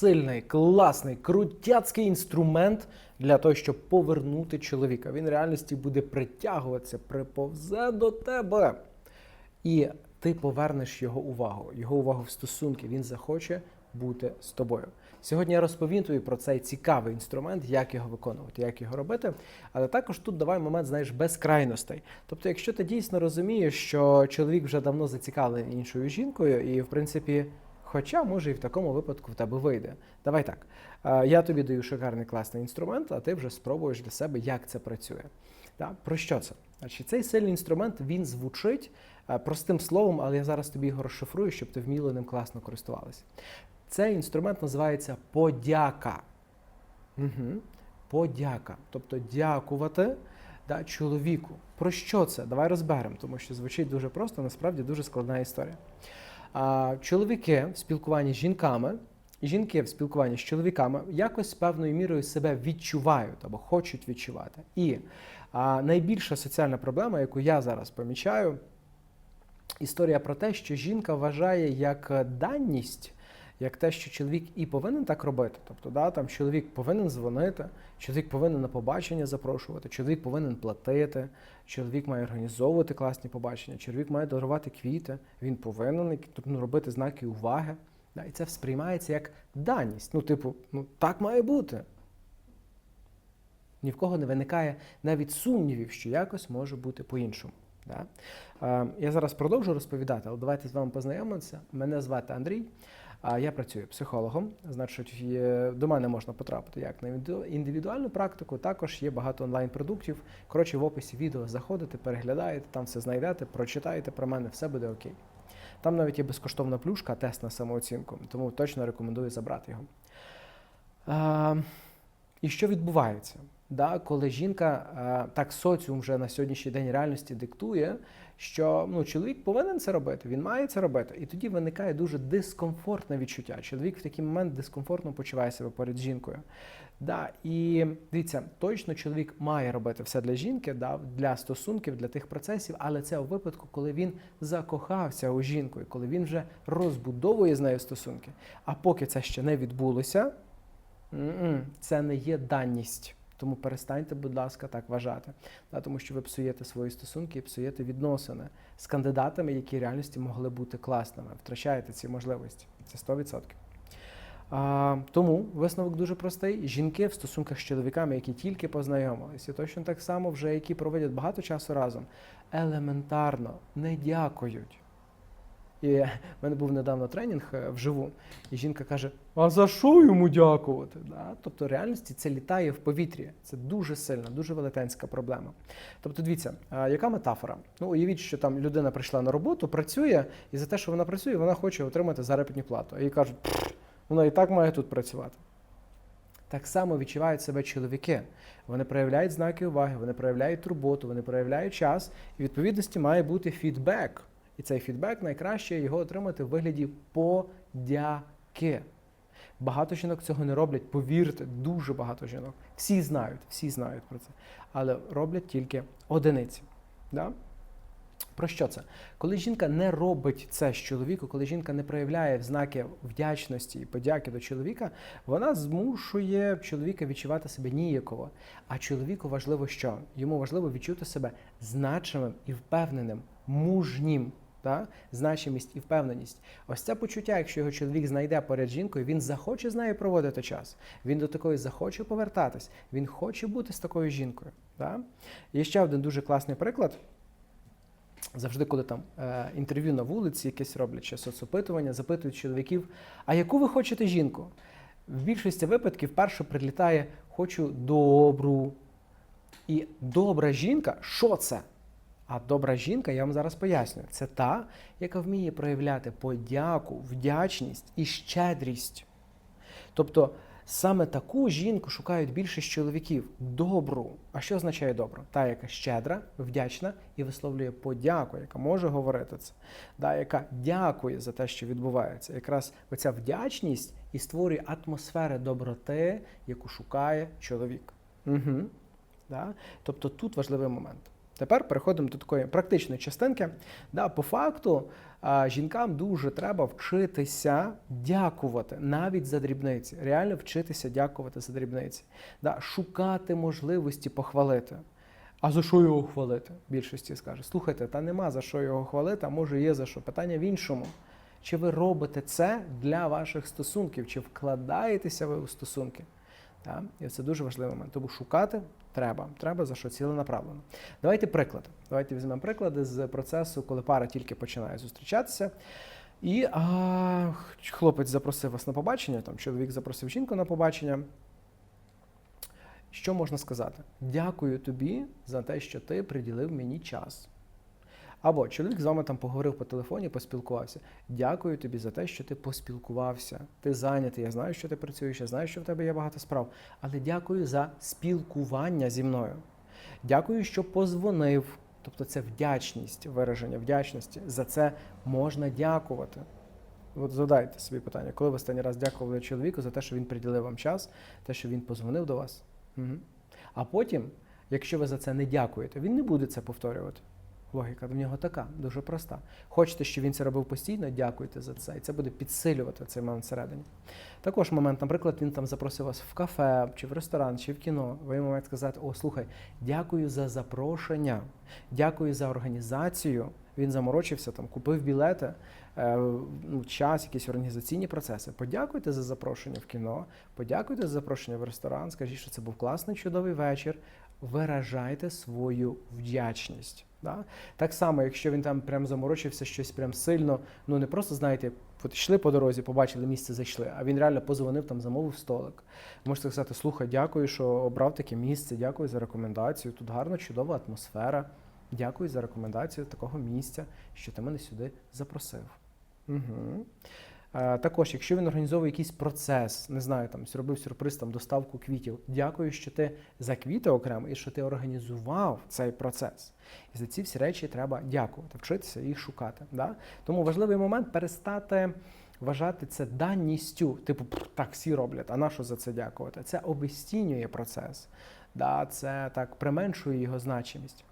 сильний, класний, крутяцький інструмент для того, щоб повернути чоловіка. Він в реальності буде притягуватися, приповзе до тебе. І ти повернеш його увагу, його увагу в стосунки. Він захоче бути з тобою. Сьогодні я розповім тобі про цей цікавий інструмент, як його виконувати, як його робити. Але також тут давай момент, знаєш, безкрайностей. Тобто, якщо ти дійсно розумієш, що чоловік вже давно зацікавлений іншою жінкою, і в принципі, хоча може і в такому випадку в тебе вийде. Давай так. е, Я тобі даю шикарний класний інструмент, а ти вже спробуєш для себе, як це працює. Так? Про що це? Значить, цей сильний інструмент він звучить е, простим словом, але я зараз тобі його розшифрую, щоб ти вміло ним класно користувалася. Цей інструмент називається подяка. Угу. Подяка. Тобто дякувати да, чоловіку. Про що це? Давай розберемо, тому що звучить дуже просто, насправді дуже складна історія. Чоловіки в спілкуванні з жінками, жінки в спілкуванні з чоловіками якось певною мірою себе відчувають або хочуть відчувати. І найбільша соціальна проблема, яку я зараз помічаю, історія про те, що жінка вважає як даність, як те, що чоловік і повинен так робити. Тобто, да, там чоловік повинен дзвонити, чоловік повинен на побачення запрошувати, чоловік повинен платити, чоловік має організовувати класні побачення, чоловік має дарувати квіти, він повинен тобто, робити знаки уваги. Да, і це сприймається як даність. Ну, типу, ну так має бути. Ні в кого не виникає навіть сумнівів, що якось може бути по-іншому. Да? Е, я зараз продовжу розповідати, але давайте з вами познайомимося. Мене звати Андрій. А я працюю психологом. Значить, є- до мене можна потрапити як на індивідуальну практику. Також є багато онлайн-продуктів. Коротше, в описі відео заходите, переглядаєте, там все знайдете, прочитаєте про мене, все буде окей. Там навіть є безкоштовна плюшка, тест на самооцінку, тому точно рекомендую забрати його. А, і що відбувається? Да, коли жінка е, так соціум вже на сьогоднішній день реальності диктує, що ну, чоловік повинен це робити, він має це робити. І тоді виникає дуже дискомфортне відчуття. Чоловік в такий момент дискомфортно почуває себе поряд з жінкою. Да, і дивіться, точно чоловік має робити все для жінки, да, для стосунків, для тих процесів, але це у випадку, коли він закохався у жінку, і коли він вже розбудовує з нею стосунки. А поки це ще не відбулося, це не є даність. Тому перестаньте, будь ласка, так вважати. Да, тому що ви псуєте свої стосунки і псуєте відносини з кандидатами, які в реальності могли бути класними. Втрачаєте ці можливості. Це 100%. А, тому висновок дуже простий. Жінки в стосунках з чоловіками, які тільки познайомилися, точно так само вже які проводять багато часу разом, елементарно не дякують. І в мене був недавно тренінг е, вживу, і жінка каже: А за що йому дякувати? Да? Тобто, в реальності це літає в повітрі. Це дуже сильна, дуже велетенська проблема. Тобто, дивіться, яка метафора? Ну, уявіть, що там людина прийшла на роботу, працює, і за те, що вона працює, вона хоче отримати заробітну плату. А їй кажуть, вона і так має тут працювати. Так само відчувають себе чоловіки. Вони проявляють знаки уваги, вони проявляють турботу, вони проявляють час, і в відповідності має бути фідбек. І цей фідбек найкраще його отримати в вигляді подяки. Багато жінок цього не роблять, повірте, дуже багато жінок. Всі знають, всі знають про це. Але роблять тільки одиниці. Да? Про що це? Коли жінка не робить це з чоловіку, коли жінка не проявляє знаки вдячності і подяки до чоловіка, вона змушує чоловіка відчувати себе ніяково. А чоловіку важливо що? Йому важливо відчути себе значимим і впевненим, мужнім. Та? Значимість і впевненість. Ось це почуття, якщо його чоловік знайде поряд жінкою, він захоче з нею проводити час. Він до такої захоче повертатись, він хоче бути з такою жінкою. Та? Є ще один дуже класний приклад. Завжди, коли там е, інтерв'ю на вулиці якесь роблять чи соцопитування, запитують чоловіків, а яку ви хочете жінку? В більшості випадків перше прилітає хочу добру. І добра жінка, що це? А добра жінка, я вам зараз поясню, це та, яка вміє проявляти подяку, вдячність і щедрість. Тобто саме таку жінку шукають більшість чоловіків добру. А що означає добро? Та, яка щедра, вдячна і висловлює подяку, яка може говорити це, да, яка дякує за те, що відбувається. Якраз оця вдячність і створює атмосферу доброти, яку шукає чоловік. Угу. Да? Тобто тут важливий момент. Тепер переходимо до такої практичної частинки. Да, по факту жінкам дуже треба вчитися дякувати навіть за дрібниці. Реально вчитися дякувати за дрібниці. Да, шукати можливості похвалити. А за що його хвалити? Більшості скаже: слухайте, та нема за що його хвалити, а може є за що. Питання в іншому. Чи ви робите це для ваших стосунків, чи вкладаєтеся ви у стосунки? Так? І це дуже важливий момент. Тому шукати треба. Треба за що ціленаправлено. Давайте приклад. Давайте візьмемо приклади з процесу, коли пара тільки починає зустрічатися. І а, хлопець запросив вас на побачення, там чоловік запросив жінку на побачення. Що можна сказати? Дякую тобі за те, що ти приділив мені час. Або чоловік з вами там поговорив по телефоні, поспілкувався. Дякую тобі за те, що ти поспілкувався. Ти зайнятий. Я знаю, що ти працюєш, я знаю, що в тебе є багато справ. Але дякую за спілкування зі мною. Дякую, що позвонив. Тобто це вдячність, вираження вдячності. За це можна дякувати. От задайте собі питання, коли ви останній раз дякували чоловіку за те, що він приділив вам час, те, що він позвонив до вас. Угу. А потім, якщо ви за це не дякуєте, він не буде це повторювати. Логіка в нього така, дуже проста. Хочете, щоб він це робив постійно, дякуйте за це. І це буде підсилювати цей момент всередині. Також момент, наприклад, він там запросив вас в кафе, чи в ресторан, чи в кіно. Ви маєте сказати: О, слухай, дякую за запрошення, дякую за організацію. Він заморочився, там, купив білети, е, ну, час, якісь організаційні процеси. Подякуйте за запрошення в кіно, подякуйте за запрошення в ресторан, скажіть, що це був класний, чудовий вечір. Виражайте свою вдячність. Да? Так само, якщо він там прям заморочився щось прям сильно, ну не просто знаєте, йшли по дорозі, побачили місце, зайшли, а він реально позвонив, там замовив столик. Можете сказати, слухай, дякую, що обрав таке місце, дякую за рекомендацію. Тут гарна, чудова атмосфера. Дякую за рекомендацію такого місця, що ти мене сюди запросив. Угу. Е, також, якщо він організовує якийсь процес, не знаю, там зробив сюрприз там доставку квітів. Дякую, що ти за квіти окремо і що ти організував цей процес. І за ці всі речі треба дякувати, вчитися їх шукати. Да? Тому важливий момент перестати. Вважати це даністю, типу, так всі роблять, а на що за це дякувати? Це обесцінює процес, да, це так применшує його значимість.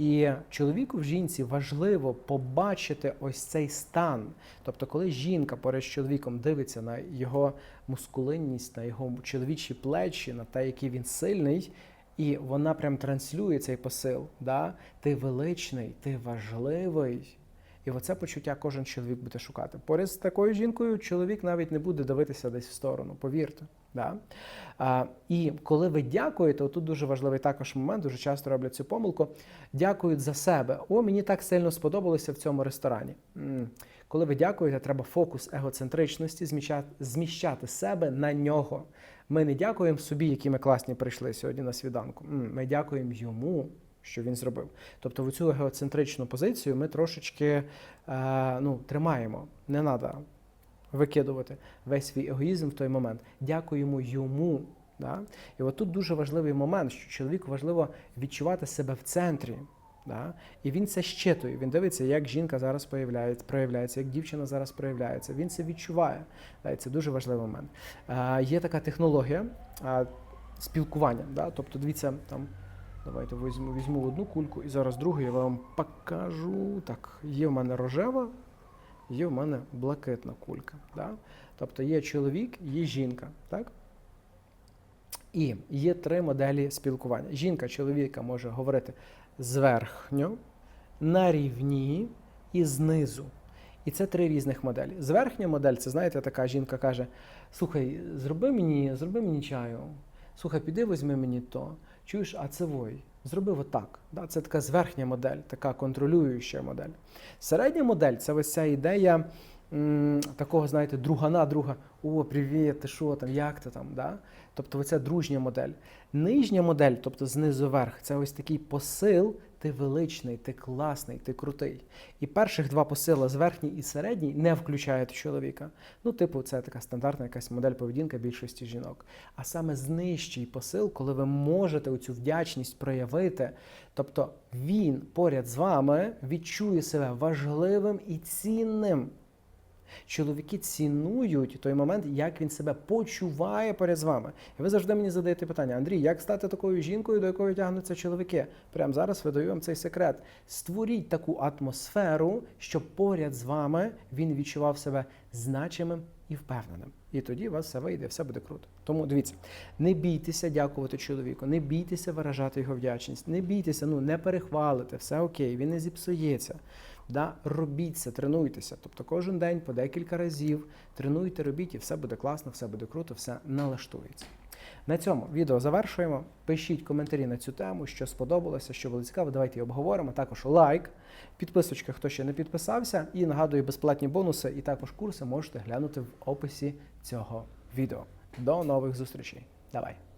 І чоловіку в жінці важливо побачити ось цей стан. Тобто, коли жінка поряд з чоловіком дивиться на його мускулинність, на його чоловічі плечі, на те, який він сильний, і вона прям транслює цей посил. Да? Ти величний, ти важливий. І оце почуття кожен чоловік буде шукати. Поряд з такою жінкою чоловік навіть не буде дивитися десь в сторону, повірте. Да? А, І коли ви дякуєте, тут дуже важливий також момент, дуже часто роблять цю помилку. Дякують за себе. О, мені так сильно сподобалося в цьому ресторані. М-м. Коли ви дякуєте, треба фокус егоцентричності зміщати, зміщати себе на нього. Ми не дякуємо собі, які ми класні прийшли сьогодні на свіданку. М-м. Ми дякуємо йому що він зробив. Тобто в цю геоцентричну позицію ми трошечки е, ну, тримаємо. Не треба викидувати весь свій егоїзм в той момент. Дякуємо йому. Да? І от тут дуже важливий момент, що чоловіку важливо відчувати себе в центрі. Да? І він це щитує. Він дивиться, як жінка зараз проявляється, як дівчина зараз проявляється. Він це відчуває. Да? І це дуже важливий момент. Е, Є така технологія е, спілкування. Да? Тобто, дивіться, там Давайте візьму візьму одну кульку і зараз другу я вам покажу. Так, є в мене рожева, є в мене блакитна кулька. Да? Тобто є чоловік, є жінка. так? І є три моделі спілкування. Жінка чоловіка може говорити зверхньо, на рівні і знизу. І це три різних моделі. Зверхня модель це, знаєте, така жінка каже: Слухай, зроби мені, зроби мені чаю. Слухай, піди візьми мені то. Чуєш, а це вой. Зробив отак. Да? Це така зверхня модель, така контролююча модель. Середня модель це ось ця ідея м, такого, знаєте, другана, друга. О, привіт, ти що там, як ти там? Да? Тобто оця дружня модель. Нижня модель, тобто знизу вверх, це ось такий посил ти величний, ти класний, ти крутий. І перших два посила з верхній і середній не включають чоловіка. Ну, типу, це така стандартна якась модель поведінка більшості жінок. А саме знижчий посил, коли ви можете оцю вдячність проявити, тобто він поряд з вами відчує себе важливим і цінним. Чоловіки цінують той момент, як він себе почуває поряд з вами. І ви завжди мені задаєте питання: Андрій, як стати такою жінкою, до якої тягнуться чоловіки? Прямо зараз видаю вам цей секрет. Створіть таку атмосферу, щоб поряд з вами він відчував себе значимим і впевненим. І тоді у вас все вийде, все буде круто. Тому дивіться, не бійтеся дякувати чоловіку, не бійтеся виражати його вдячність, не бійтеся, ну не перехвалите, все окей, він не зіпсується. Да? Робіть тренуйтеся. Тобто кожен день по декілька разів тренуйте, робіть, і все буде класно, все буде круто, все налаштується. На цьому відео завершуємо. Пишіть коментарі на цю тему, що сподобалося, що було цікаво. Давайте її обговоримо. Також лайк, підписочка, хто ще не підписався. І нагадую, безплатні бонуси і також курси можете глянути в описі цього відео. До нових зустрічей. Давай!